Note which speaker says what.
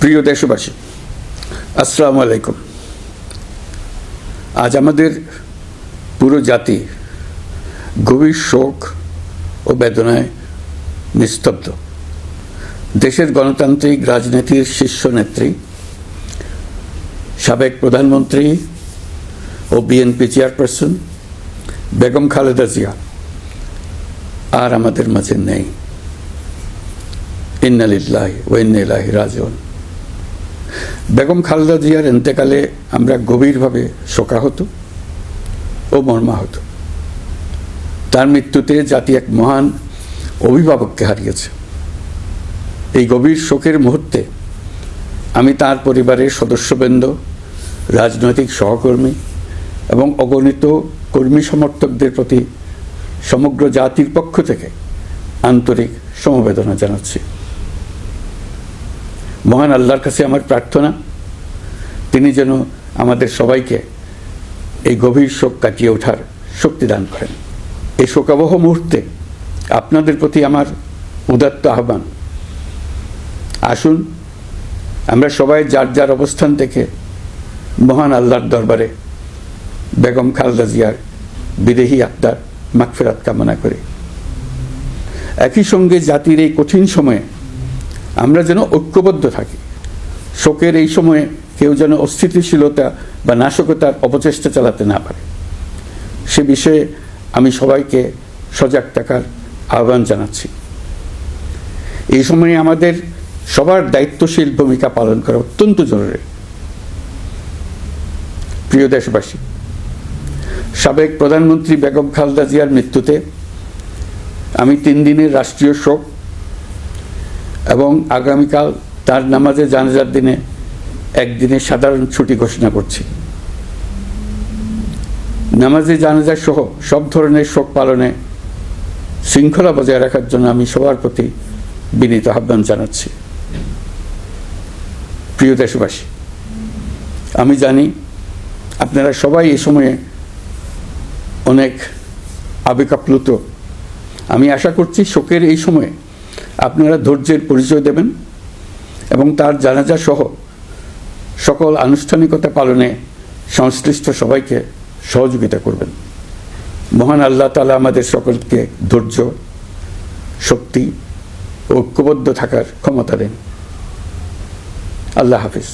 Speaker 1: প্রিয় দেশবাসী, আসসালামু আলাইকুম। আজ আমাদের পুরো জাতি গভীর শোক ও বেদনায় নিস্তব্ধ। দেশের গণতান্ত্রিক রাজনীতির শীর্ষ নেত্রী, সাবেক প্রধানমন্ত্রী ও বিএনপি চেয়ারপারসন বেগম খালেদা জিয়া আর আমাদের মাঝে নেই। ইন্নালিল্লাহ ওয়াইন্নাইলাহি রাজিউন। বেগম খালেদা জিয়ার এন্তেকালে আমরা গভীরভাবে শোকাহত ও মর্মাহত। তার মৃত্যুতে জাতি এক মহান অভিভাবককে হারিয়েছে। এই গভীর শোকের মুহূর্তে আমি তার পরিবারের সদস্যবৃন্দ, রাজনৈতিক সহকর্মী এবং অগণিত কর্মী সমর্থকদের প্রতি সমগ্র জাতির পক্ষ থেকে আন্তরিক সমবেদনা জানাচ্ছি। মহান আল্লাহর কাছে আমার প্রার্থনা, তিনি যেন আমাদের সবাইকে এই গভীর শোক কাটিয়ে ওঠার শক্তি দান করেন। এই শোকাবহ মুহূর্তে আপনাদের প্রতি আমার উদাত্ত আহ্বান। আসুন, আমরা সবাই যার যার অবস্থান থেকে মহান আল্লাহর দরবারে বেগম খালদা জিয়ার বিদেহী আত্মার মাগফেরাত কামনা করি। একই সঙ্গে জাতির এই কঠিন সময়ে আমরা যেন ঐক্যবদ্ধ থাকি। শোকের এই সময়ে কেউ যেন অস্থিতিশীলতা বা নাশকতার অপচেষ্টা চালাতে না পারে। সে বিষয়ে আমি সবাইকে সজাগ থাকার আহ্বান জানাচ্ছি। এই সময়ে আমাদের সবার দায়িত্বশীল ভূমিকা পালন করা অত্যন্ত জরুরি। প্রিয় দেশবাসী, সাবেক প্রধানমন্ত্রী বেগম খালদা জিয়ার মৃত্যুতে আমি তিন দিনের রাষ্ট্রীয় শোক এবং আগামীকাল তার নামাজে জানাজার দিনে একদিনের সাধারণ ছুটি ঘোষণা করছি। নামাজে জানাজা সহ সব ধরনের শোক পালনে শৃঙ্খলা বজায় রাখার জন্য আমি সবার প্রতি বিনীত আহ্বান জানাচ্ছি। প্রিয় দেশবাসী, আমি জানি আপনারা সবাই এই সময়ে অনেক আবেগাপ্লুত। আমি আশা করছি শোকের এই সময়ে আপনারা ধৈর্যের পরিচয় দেবেন এবং তার জানাজা সহ সকল আনুষ্ঠানিকতা পালনে সংশ্লিষ্ট সবাইকে সহযোগিতা করবেন। মহান আল্লাহ তালা আমাদের সকলকে ধৈর্য, শক্তি ও ঐক্যবদ্ধ থাকার ক্ষমতা দেন। আল্লাহ হাফিজ।